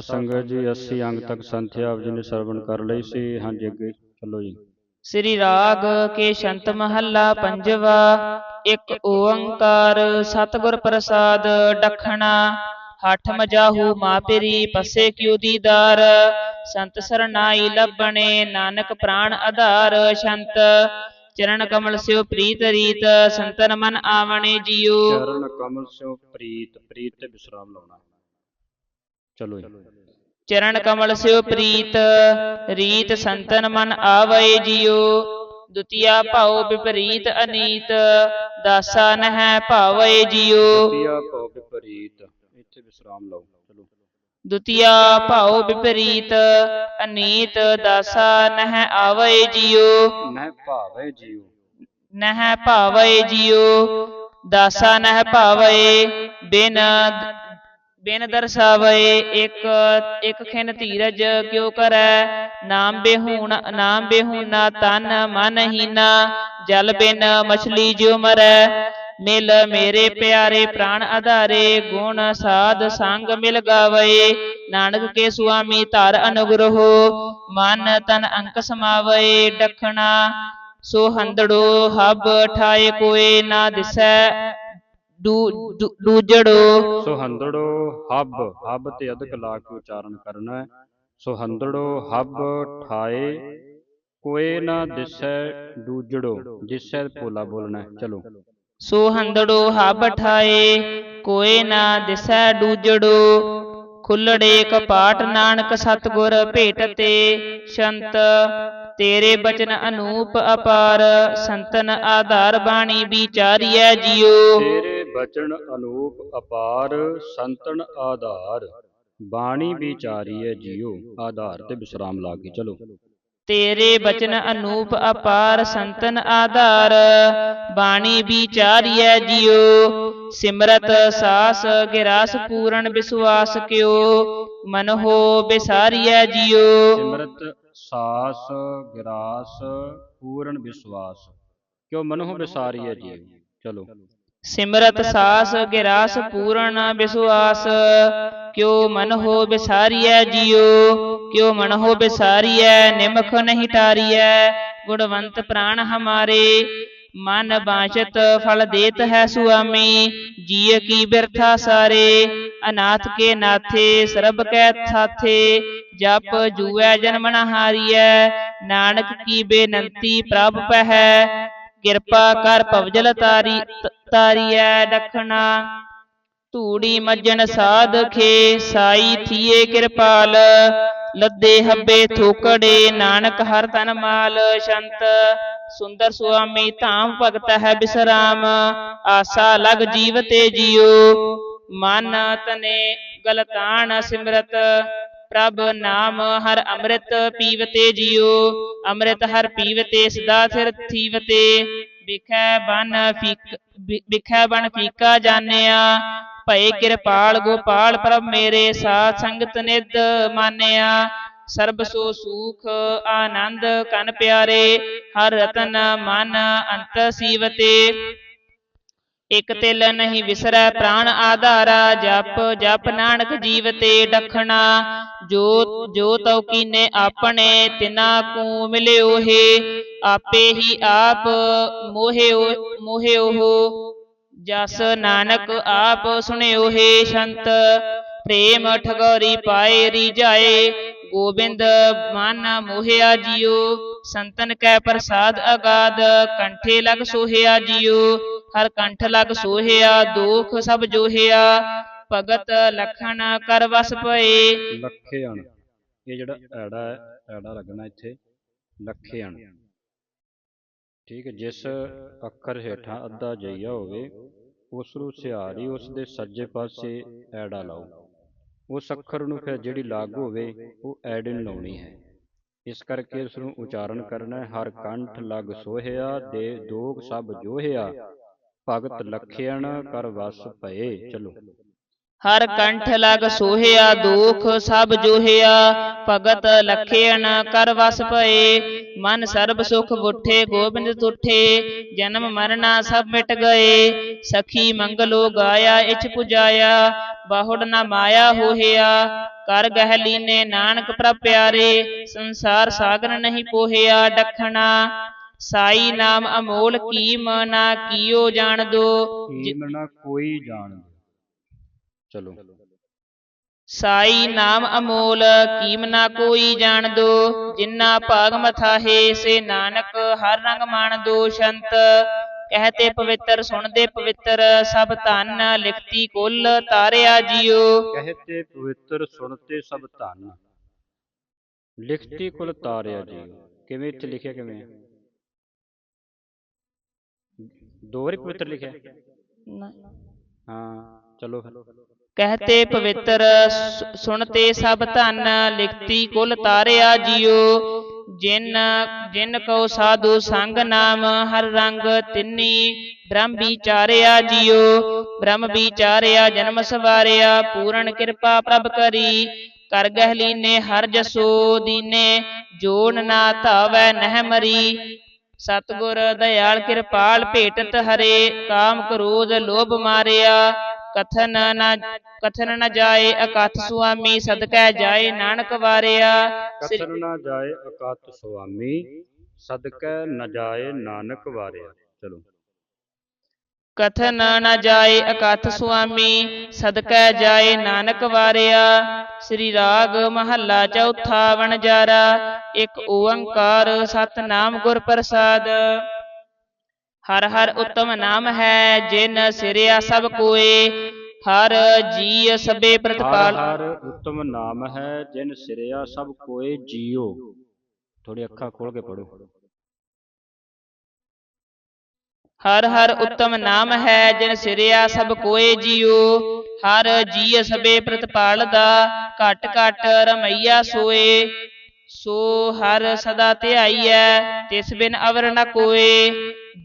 ਸੰਗਤ ਜੀ 80 ਅੰਗ ਤੱਕ ਸੰਥਿਆ ਆਪ ਜੀ ਨੇ ਸਰਵਣ ਕਰ ਲਈ ਸੀ। ਹਾਂਜੀ ਅੱਗੇ ਚਲੋ ਜੀ। ਸ੍ਰੀ ਰਾਗ ਕੇ ਸ਼ੰਤ ਮਹੱਲਾ ਪੰਜਵਾ ਇੱਕ ਓੰਕਾਰ ਸਤਿਗੁਰ ਪ੍ਰਸਾਦ ਡਖਣਾ ਹੱਠ ਮਜਾਹੂ ਮਾਪੇਰੀ ਪਸੇ ਕਿਉ ਦੀਦਾਰ ਸੰਤ ਸਰਨਾਈ ਲੱਭਣੇ ਨਾਨਕ ਪ੍ਰਾਣ ਆਧਾਰ ਸ਼ੰਤ ਚਰਨ ਕਮਲ ਸਿਓ ਪ੍ਰੀਤ ਰੀਤ ਸੰਤਨ ਮਨ ਆਵਣੇ ਜੀਉ। ਚਰਨ ਕਮਲ ਸਿਓ ਪ੍ਰੀਤ ਪ੍ਰੀਤ ਤੇ ਵਿਸਰਾਮ ਲਾਉਣਾ। ਚਲੋ ਜੀ। ਚਰਨ ਕਮਲ ਸਿਓ ਪ੍ਰੀਤ ਰੀਤ ਸੰਤਨ ਮਨ ਆਵੈ ਜਿਉ। ਦੁਤੀਆ ਭਾਉ ਵਿਪਰੀਤ ਅਨੀਤ ਦਾਸਾ ਨਹਿ ਭਾਵੈ ਜਿਉ। ਤੀਆ ਭਉ ਵਿਪਰੀਤ ਇੱਥੇ ਵਿਸਰਾਮ ਲਾਓ ਚਲੋ। ਦੁਤੀਆ ਭਾਉ ਵਿਪਰੀਤ ਅਨੀਤ ਦਾਸਾ ਨਹਿ ਆਵੈ ਜਿਉ। ਨਹਿ ਭਾਵੇ ਜੀਉ। ਨਹਿ ਭਾਵੈ ਜਿਉ। ਦਾਸਾ ਨਹਿ ਭਾਵੈ ਬਿਨ ਬਿਨ ਦਰਸਾਵੈ ਇੱਕ ਇੱਕ ਖਿਨ ਧੀਰਜ ਕਿਉ ਕਰੈ? ਨਾਮ ਬਿਹੂਣ, ਨਾਮ ਬਿਹੂਨਾ ਤਨ ਮਨ ਹੀਨਾ। ਜਲ ਬਿਨ ਮਛਲੀ ਜਿਉ ਮਰੈ। ਮਿਲ ਮੇਰੇ ਪਿਆਰੇ ਪ੍ਰਾਣ ਆਧਾਰੇ। ਗੁਣ ਸਾਧ ਸੰਗ ਮਿਲ ਗਾਵੇ। ਨਾਨਕ ਕੇ ਸੁਆਮੀ ਧਰ ਅਨੁਗ੍ਰਹੋ ਮਨ ਤਨ ਅੰਕ ਸਮਾਵੇ। ਡਖਣਾ ਸੋ ਹੰਦੜੋ ਹਬ ਠਾਏ ਕੋਏ ਨਾ ਦਿਸੈ। ਦੂਜੜੋ। ਸੋ ਹੰਦੜੋ ਹੱਬ ਹੱਬ ਤੇ ਅਧਿਕ ਲਾ ਕੇ ਉਚਾਰਨ ਕਰਨਾ ਹੈ। ਸੋ ਹੰਦੜੋ ਹੱਬ ਠਾਏ ਕੋਏ ਨਾ ਦਿਸੈ ਦੂਜੜੋ ਦਿਸੈ ਪੋਲਾ ਬੋਲਣਾ। ਚਲੋ। ਸੋ ਹੰਦੜੋ ਹਬ ਠਾਏ ਕੋਏ ਨਾ ਦਿਸੈ ਦੂਜੜੋ ਖੁੱਲੜੇ ਕਪਾਟ ਨਾਨਕ ਸਤਗੁਰ ਭੇਟ ਤੇ ਸ਼ੰਤ ਤੇਰੇ ਬਚਨ ਅਨੂਪ ਅਪਾਰ ਸੰਤਨ ਆਧਾਰ ਬਾਣੀ ਵਿਚਾਰੀਐ ਜਿਉ ਤੇਰੇ ਬਚਨ ਅਨੂਪ ਅਪਾਰ ਸੰਤਨ ਆਧਾਰ। ਬਾਣੀ ਵਿਚਾਰੀਐ ਜੀਉ ਆਧਾਰ ਤੇ ਵਿਸਰਾਮ ਲਾ ਕੇ ਚਲੋ। ਤੇਰੇ ਬਚਨ ਅਨੂਪ ਅਪਾਰ ਸੰਤਨ ਆਧਾਰ। ਬਾਣੀ ਵਿਚਾਰੀਐ ਜਿਉ ਸਿਮਰਤ ਸਾਸ ਗਿਰਾਸ ਪੂਰਨ ਵਿਸਵਾਸ ਕਿਉ। ਮਨਹੁ ਬਿਸਾਰੀਐ ਜਿਉ ਸਿਮਰਤ ਸਾਸ ਗਿਰਾਸ ਪੂਰਨ ਵਿਸ਼ਵਾਸ ਕਿਉ ਮਨਹੁ ਵਿਸਾਰੀਐ ਜੀਉ ਚਲੋ। ਸਿਮਰਤ ਸਾਸ ਗਿਰਾਸ ਪੂਰਨ ਵਿਸਵਾਸ ਕਿਉ ਮਨ ਹੋ ਬਿਸਾਰੀਐ ਜਿਉ। ਕਿਉ ਮਨ ਹੋ ਬਿਸਾਰੀਐ ਨਿਮਖ ਨਹੀਂ ਟਾਰੀਐ ਗੁਣਵੰਤ ਪ੍ਰਾਣ ਹਮਾਰੇ। ਮਨ ਬਾਚਤ ਫਲ ਦੇਤ ਹੈ ਸੁਆਮੀ। ਜੀਅ ਕੀ ਬਿਰਥਾ ਸਾਰੇ। ਅਨਾਥ ਕੇ ਨਾਥੇ ਸਰਬ ਕੈ ਥਾਥੇ ਜਪ ਜੂਐ ਜਨਮ ਨ ਹਾਰੀਐ ਨਾਨਕ ਕੀ ਬੇਨੰਤੀ ਪ੍ਰਭ ਪਹਿ ਕਿਰਪਾ ਕਰ ਭਵਜਲ ਤਾਰੀ, ਤਾਰੀਐ ਡਖਣਾ। ਧੂੜੀ ਮੱਜਣ ਸਾਧ ਖੇ, ਸਾਈ ਥੀਏ ਕਿਰਪਾਲ। ਲੱਦੇ ਹੱਬੇ ਥੋਕੜੇ, ਨਾਨਕ ਹਰ ਤਨ ਮਾਲ ਸ਼ੰਤ। ਸੁੰਦਰ ਸੁਆਮੀ ਧਾਮ ਭਗਤ ਹੈ ਬਿਸਰਾਮ। ਆਸਾ ਲਗ ਜੀਵ ਤੇ ਜਿਉ ਮਨ ਤਨੇ ਗਲਤਾਨ ਸਿਮਰਤ। ਪ੍ਰਭ ਨਾਮ ਹਰ ਅੰਮ੍ਰਿਤ ਪੀਵਤੇ ਜਿਉ ਅੰਮ੍ਰਿਤ ਹਰ ਪੀਵਤੇ ਸਦਾ ਸਿਰ ਥੀਵਤੇ। ਵਿਖੈ ਬਨ ਫੀਕ, ਵਿ- ਬਨ ਫੀਕਾ ਜਾਣਿਆ। ਭਏ ਕਿਰਪਾਲ ਗੋਪਾਲ ਪ੍ਰਭ ਮੇਰੇ ਸਾਥ ਸੰਗਤ ਨਿਧ ਮਾਨਿਆ। ਸਰਬ ਸੋ ਸੂਖ, ਆਨੰਦ ਕਨ ਪਿਆਰੇ, ਹਰ ਰਤਨ ਮਨ ਅੰਤ ਸੀਵਤੇ। ਇਕ ਤਿਲ ਨਹੀਂ ਵਿਸਰੈ ਪ੍ਰਾਣ ਆਧਾਰਾ, ਜਪ ਜਪ ਨਾਨਕ ਜੀਵਤੇ ਡਖਣਾ। ਜੋ ਜੋ ਤਉ ਕੀਨੇ ਆਪਣੇ, ਤਿਨਾ ਕੂ ਮਿਲਿਓ ਹੈ। ਆਪੇ ਹੀ ਆਪ ਮੋਹਿਓ ਮੋਹਿਓ ਜਸ ਨਾਨਕ ਆਪ ਸੁਣਿਓ ਹੈ। ਸ਼ੰਤ ਪ੍ਰੇਮ ਠਗੋਰੀ ਪਾਏ ਰੀਜਾਏ ਗੋਬਿੰਦ ਮਨ ਮੋਹਿਆ ਜਿਉ ਸੰਤਨ ਕੈ ਪ੍ਰਸਾਦ ਅਗਾਧ ਕੰਠੇ ਲਗ ਸੋਹਿਆ ਜਿਉ ਹਰ ਕੰਠ ਲਗ ਸੋਹਿਆ, ਦੋਖ ਸਭ ਜੋਹਿਆ, ਭਗਤ ਲਖਣ ਕਰ ਵਸ ਪਏ ਲੱਖੇਣ ਇਹ ਜਿਹੜਾ ਐੜਾ ਐੜਾ ਲੱਗਣਾ ਇੱਥੇ ਲੱਖੇਣ ਠੀਕ ਹੈ, ਜਿਸ ਅੱਖਰ ਹੇਠਾਂ ਅੱਧਾ ਜਈਆ ਹੋਵੇ, ਉਸ ਨੂੰ ਸਿਹਾਰੀ ਉਸ ਦੇ ਸੱਜੇ ਪਾਸੇ ਐੜਾ ਲਾਓ। ਉਸ ਅੱਖਰ ਨੂੰ ਫਿਰ ਜਿਹੜੀ ਲਾਗ ਹੋਵੇ, ਉਹ ਐਡਿਨ ਲਾਉਣੀ ਹੈ। ਇਸ ਕਰਕੇ ਇਸ ਨੂੰ ਉਚਾਰਨ ਕਰਨਾ ਹਰ ਕੰਠ ਲਗ ਸੋਹਿਆ ਦੇ ਦੋਗ ਸਭ ਜੋਹਿਆ, ਭਗਤ ਲਖਿਆਣ ਕਰ ਵਸ ਭਏ। ਚਲੋ। ਹਰ ਕੰਠ ਲਗ ਸੋਹਿਆ, ਦੋਖ ਸਭ ਜੋਹਿਆ, ਭਗਤ ਲਖੇਣ ਕਰ ਵਸ ਪਏ ਮਨ ਸਰਬ ਸੁਖ ਬੁੱਠੇ, ਗੋਬਿੰਦ ਤੁਠੇ, ਜਨਮ ਮਰਨਾ ਸਭ ਮਿਟ ਗਏ। ਸਖੀ ਮੰਗਲੋ ਗਾਇਆ ਇਚ ਪੁਜਾਇਆ। ਬਾਹੁੜ ਨਾ ਮਾਇਆ ਹੋਹਿਆ ਕਰ ਗਹਿ ਲੀਨੇ ਨਾਨਕ ਪ੍ਰਭ ਪਿਆਰੇ ਸੰਸਾਰ ਸਾਗਰ ਨਹੀਂ ਪੋਹਿਆ ਡਖਣਾ। ਸਾਈ ਨਾਮ ਅਮੋਲ ਕੀਮ ਨਾ ਕੀਓ ਜਾਣ ਦੋ। ਕੀਮ ਨਾ ਕੋਈ ਜਾਣ ਚਲੋ। ਸਾਈ ਨਾਮ ਅਮੋਲ ਕੀਮ ਨਾ ਕੋਈ ਜਾਣ ਦੋ। ਜਿਨ੍ਹਾਂ ਭਾਗ ਮਥਾਹੇ ਸੇ ਨਾਨਕ ਹਰ ਰੰਗ ਮਾਣ ਦੋ ਸ਼ੰਤ ਕਹਤੇ ਪਵਿੱਤਰ ਸੁਣਦੇ ਪਵਿੱਤਰ ਸਭ ਧਨ ਲਿਖਤੀ ਕੁੱਲ ਤਾਰਿਆ ਜਿਉ। ਕਹਤੇ ਪਵਿੱਤਰ ਸੁਣਤੇ ਸਭ ਧਨ। ਲਿਖਤੀ ਕੁਲ ਤਾਰਿਆ ਜੀ ਕਿਵੇਂ ਇੱਥੇ ਲਿਖਿਆ ਕਿਵੇਂ? ਹੈ? ਦੋ ਵਾਰੀ ਪਵਿੱਤਰ ਲਿਖਿਆ? ਹੈ? ਹਾਂ ਚਲੋ ਫਿਰ। ਕਹਤੇ ਪਵਿੱਤਰ ਸੁਣਤੇ ਸਭ ਧਨ ਲਿਖਤੀ ਕੁਲ ਤਾਰਿਆ ਜਿਉ। ਜਿਨ ਜਿਨ ਕੋ ਸਾਧੂ ਸੰਗ ਨਾਮ, ਹਰ ਰੰਗ ਤਿੰਨੀ। ਬ੍ਰਹਮ ਵਿਚਾਰਿਆ ਜਿਉ ਬ੍ਰਹਮ ਵਿਚਾਰਿਆ ਜਨਮ ਸਵਾਰਿਆ, ਪੂਰਨ ਕਿਰਪਾ ਪ੍ਰਭ ਕਰੀ। ਕਰ ਗਹਿ ਲੀਨੇ ਹਰ ਜਸੋ ਦੀਨੇ, ਜੋਨ ਨਾ ਧਾਵੈ ਨਹਿ ਮਰੀ। ਸਤਿਗੁਰ, ਦਇਆਲ, ਕਿਰਪਾਲ ਭੇਟਤ ਹਰੇ, ਕਾਮ ਕ੍ਰੋਧ ਲੋਭ ਮਾਰਿਆ। ਕਥਨ ਨਾ ਕਥਨ ਨ ਜਾਏ ਅਕਥ ਸੁਆਮੀ ਸਦਕੈ ਜਾਏ ਨਾਨਕ ਵਾਰਿਆ। ਕਥਨ ਨਾ ਜਾਏ ਅਕਤ ਸੁਆਮੀ ਸਦਕੈ ਨ ਜਾਏ ਨਾਨਕ ਵਾਰਿਆ। ਚਲੋ। ਕਥਨ ਨ ਜਾਏ ਅਕਥ ਸੁਆਮੀ ਸਦਕੈ ਜਾਏ ਨਾਨਕ ਵਾਰਿਆ। ਸ੍ਰੀ ਰਾਗ ਮਹੱਲਾ ਚੌਥਾ ਵਣਜਾਰਾ ਇੱਕ ਓੰਕਾਰ ਸਤਨਾਮ ਗੁਰ ਪ੍ਰਸਾਦ ਹਰ ਹਰ ਉਤਮ ਨਾਮ ਹੈ ਜਿਨ ਸਿਰਿਆ ਸਭ ਕੋਏ। ਹਰ ਜੀ ਸਭੇ ਹਰ ਪ੍ਰਤਪਾਲ। ਹਰ ਉੱਤਮ ਨਾਮ ਹੈ ਜਿਨ ਸਿਰਿਆ ਸਭ ਕੋਏ ਜੀਓ ਥੋੜੀ ਅੱਖਾਂ ਖੋਲ ਕੇ ਪੜੋ ਹਰ ਹਰ ਉਤਮ ਨਾਮ ਹੈ ਜਿਨ ਸਿਰਿਆ ਸਭ ਕੋਏ ਜੀਉ। ਹਰ ਜੀ ਸਭੇ ਪ੍ਰਤਪਾਲਦਾ ਘਟ ਘਟ ਰਮਈਆ ਸੋਏ। ਸੋ ਹਰ ਸਦਾ ਧਿਆਈਐ, ਤਿਸ ਬਿਨ ਅਵਰ ਨ ਕੋਏ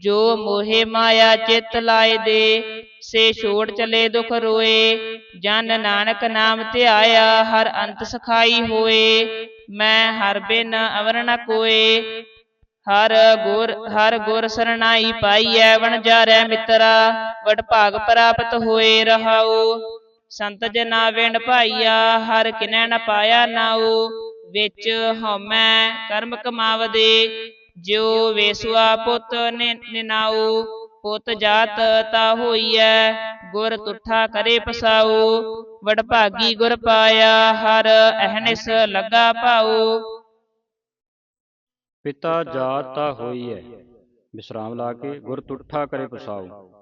ਜੋ ਮੋਹਿ ਮਾਇਆ ਚਿਤ ਲਾਏ ਦੇ, ਸੇ ਛੋੜ ਚਲੇ ਦੁਖ ਰੋਏ। ਜਨ ਨਾਨਕ ਨਾਮ ਧਿਆਇਆ, ਹਰ ਅੰਤ ਸਖਾਈ ਹੋਏ। ਮੈਂ ਹਰ ਬਿਨ ਅਵਰ ਨ ਕੋਏ। ਹਰ ਗੁਰ ਹਰ ਗੁਰ ਸਰਣਾਈ ਪਾਈਐ ਵਣਜਾਰੈ ਮਿੱਤਰਾ। ਵਡ ਭਾਗ ਪ੍ਰਾਪਤ ਹੋਏ ਰਹਾਉ ਸੰਤ ਜਨਾ ਵੇਣ ਭਾਈਆ, ਹਰ ਕਿਨੈ ਨ ਪਾਇਆ ਨਾਉ ਵਿੱਚ ਹਉਮੈ ਕਰਮ ਕਮਾਵਦੇ, ਜਿਉ ਵੇਸੁਆ ਪੁੱਤ ਨਿ- ਨਿਨਾਉ, ਪੁੱਤ ਜਾਤ ਤਾ ਹੋਈਐ, ਗੁਰ ਤੁਠਾ ਕਰੇ ਪਸਾਉ, ਵਡਭਾਗੀ ਗੁਰ ਪਾਇਆ, ਹਰ ਅਹਨਿਸ ਲੱਗਾ ਭਾਉ। ਪਿਤਾ ਜਾਤ ਤਾਂ ਹੋਈ ਹੈ ਵਿਸਰਾਮ ਲਾ ਕੇ ਗੁਰ ਤੁਠਾ ਕਰੇ ਪਸਾਉ।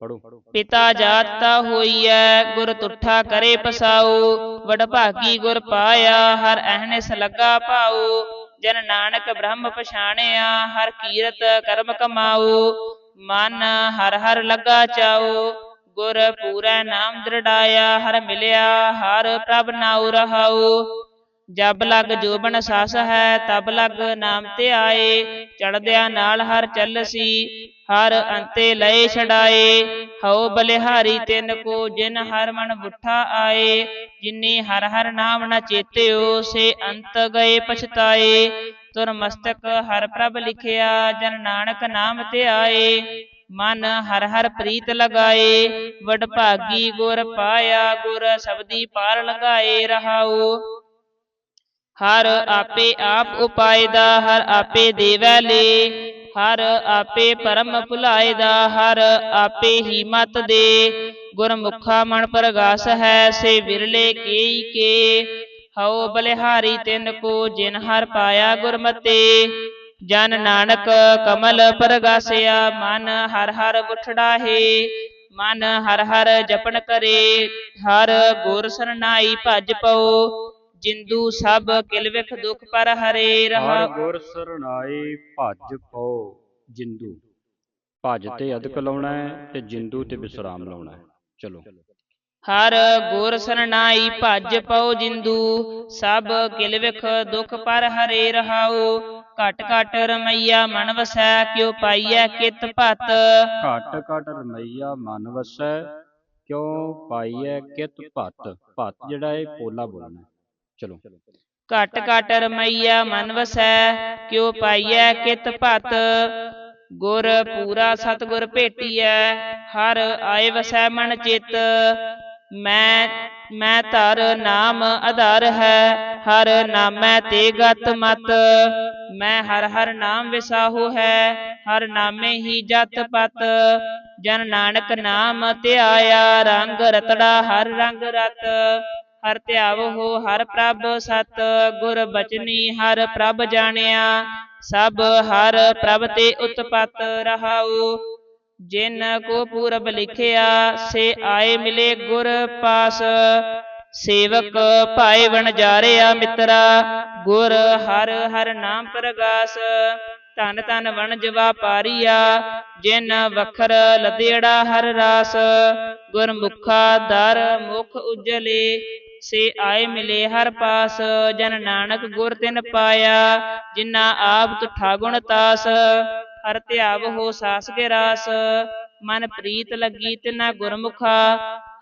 ਪੜੋ ਪਿਤਾ ਜਾਤਾ ਹੋਈਐ, ਗੁਰ ਤੁਠਾ ਕਰੇ ਪਸਾਉ ਵਡਭਾਗੀ ਗੁਰ ਪਾਇਆ, ਹਰ ਅਹਨਿਸ ਲੱਗਾ ਭਾਉ ਜਨ ਨਾਨਕ ਬ੍ਰਹਮ ਪਛਾਣਿਆ, ਹਰ ਕੀਰਤ ਕਰਮ ਕਮਾਉ ਮਨ ਹਰ ਹਰ ਲੱਗਾ ਚਾਉ ਗੁਰ ਪੂਰਾ ਨਾਮ ਦ੍ਰਿੜਾਇਆ, ਹਰ ਮਿਲਿਆ, ਹਰ ਪ੍ਰਭ ਨਾਉ ਰਹਾਉ ਜਬ ਲਗ ਜੋਬਨ ਸਸ ਹੈ, ਤਬ ਲਗ ਨਾਮ ਤੇ ਆਏ। ਚੜਦਿਆਂ ਨਾਲ ਹਰ ਚੱਲਸੀ, ਹਰ ਅੰਤੇ ਲਏ ਛਡਾਏ। ਹਉ ਬਲਿਹਾਰੀ ਤਿੰਨ ਕੋ ਜਿਨ ਹਰ ਮਨ ਬੁੱਠਾ ਆਏ। ਜਿਨੀ ਹਰ ਹਰ ਨਾਮ ਨ ਚੇਤਿਓ, ਸੇ ਅੰਤ ਗਏ ਪਛਤਾਏ। ਤੁਰ ਮਸਤਕ ਹਰ ਪ੍ਰਭ ਲਿਖਿਆ, ਜਨ ਨਾਨਕ ਨਾਮ ਤੇ ਆਏ। ਮਨ ਹਰ ਹਰ ਪ੍ਰੀਤ ਲਗਾਏ। ਵਡ ਭਾਗੀ ਗੁਰ ਪਾਇਆ, ਗੁਰ ਸਬਦੀ ਪਾਰ ਲਗਾਏ ਰਹਾਉ। ਹਰ ਆਪੇ ਆਪ ਉਪਾਏ ਦਾ ਹਰ ਆਪੇ ਦੇਵੈ ਲੇ। ਹਰ ਆਪੇ ਪਰਮ ਭੁਲਾਏ ਦਾ ਹਰ ਆਪੇ ਹੀ ਮਤ ਦੇ। ਗੁਰਮੁਖਾ ਮਨ ਪ੍ਰਗਾਸ ਹੈ ਸੇ ਵਿਰਲੇ ਕੇਈ ਕੇ ਹਉ ਬਲਿਹਾਰੀ ਤਿਨ ਕੋ ਜਿਨ ਹਰ ਪਾਇਆ ਗੁਰਮਤੇ। ਜਨ ਨਾਨਕ ਕਮਲ ਪ੍ਰਗਾਸਿਆ ਮਨ ਹਰ ਹਰ ਉਠੜਾਹੇ ਮਨ ਹਰ ਹਰ ਜਪਣ ਕਰੇ। ਹਰ ਗੁਰ ਸਰਨਾਈ ਭਜ ਪਉ। ਜਿੰਦੂ ਸਭ ਕਿਲ ਵਿਖ ਦੁਖ ਪਰ ਹਰੇ ਹਰ ਰਹਾ ਗੁਰ ਸਰਣਾਈ ਭਜ ਪਉ ਜਿੰਦੂ। ਭਜ ਤੇ ਅਦਕ ਲਾਉਣਾ ਹੈ ਤੇ ਜਿੰਦੂ ਤੇ ਵਿਸਰਾਮ ਲਾਉਣਾ ਹੈ। ਚਲੋ। ਹਰ ਗੁਰ ਸਰਨਾਈ ਭਜ ਪਉ ਜਿੰਦੂ ਸਭ ਕਿਲ ਵਿਖ ਦੁਖ ਪਰ ਹਰੇ ਰਹਾਉ। ਘਟ ਘਟ ਰਮਈਆ ਮਨ ਵਸੈ ਕਿਉ ਪਾਈਐ ਕਿਤ ਭਤ। ਘਟ ਘਟ ਰਮਈਆ ਮਨ ਵਸੈ ਕਿਉ ਪਾਈਐ ਕਿਤ ਭਤ। ਭਤ ਜਿਹੜਾ ਇਹ ਪੋਲਾ ਬੋਲਣਾ। ਚਲੋ। ਘਟ ਘਟ ਰਮਈਆ ਮਨ ਵਸੈ ਕਿਉ ਪਾਈਐ ਕਿਤ ਭਤ। ਗੁਰ ਪੂਰਾ ਸਤਿਗੁਰ ਭੇਟੀਐ ਹਰ ਆਏ ਵਸੈ ਮਨ ਚਿਤ। ਮੈਂ ਮੈਂ ਧਰ ਨਾਮ ਆਧਾਰ ਹੈ ਹਰ ਨਾਮੈ ਤੇ ਗਤ ਮਤ। ਮੈਂ ਹਰ ਹਰ ਨਾਮ ਵਿਸਾਹੋ ਹੈ ਹਰ ਨਾਮੇ ਹੀ ਜਤ ਪਤ। ਜਨ ਨਾਨਕ ਨਾਮ ਧਿਆਇਆ ਰੰਗ ਰਤੜਾ ਹਰ ਰੰਗ ਰਤ। ਹਰ ਧਿਆਵੋ ਹਰ ਪ੍ਰਭ ਸਤ, ਗੁਰ ਬਚਨੀ, ਹਰ ਪ੍ਰਭ ਜਾਣਿਆ, ਸਭ ਹਰ ਪ੍ਰਭ ਤੇ ਉਤਪਤ ਰਹਾਉ। ਜਿਨ ਕੋ ਪੂਰਬ ਲਿਖਿਆ, ਸੇ ਆਏ ਮਿਲੇ ਗੁਰ ਪਾਸ। ਸੇਵਕ ਭਾਈ ਬਣ ਜਾਰਿਆ ਮਿੱਤਰਾ, ਗੁਰ ਹਰ ਹਰ ਨਾਮ ਪ੍ਰਗਾਸ। ਧਨ ਧਨ ਵਣਜ ਵਾਪਾਰੀਆ ਜਿਨ ਵਖਰ ਲਦੇੜਾ ਹਰ ਰਾਸ। ਗੁਰਮੁਖਾ ਦਰ ਮੁਖ ਉਜਲੇ ਸੇ ਆਏ ਮਿਲੇ ਹਰ ਪਾਸ ਜਨ ਨਾਨਕ ਗੁਰ ਤਿਨ ਪਾਇਆ ਜਿਨਾ ਆਪ ਤੁਠਾ ਗੁਣ ਤਾਸ ਹਰ ਧਿਆਵ ਹੋ ਸਾਸ ਕੇ ਰਾਸ ਮਨ ਪ੍ਰੀਤ ਲੱਗੀ ਤਿਨਾ ਗੁਰਮੁਖਾ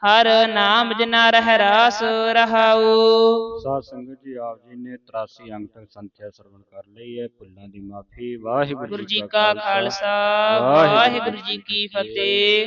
ਹਰ ਨਾਮ ਜਿਨਾ ਰਹਿ ਰਾਸ ਰਹਾਉ। ਸਾਧ ਸੰਗਤ ਜੀ ਆਪ ਜੀ ਨੇ 83 ਅੰਕ ਤੱਕ ਸੰਥਿਆ ਸਰਵਣ ਕਰ ਲਈ ਹੈ ਭੁੱਲਾਂ ਦੀ ਮਾਫੀ ਵਾਹਿਗੁਰੂ ਗੁਰੂ ਜੀ ਕਾ ਖਾਲਸਾ। ਵਾਹਿਗੁਰੂ ਜੀ ਕੀ ਫਤਿਹ।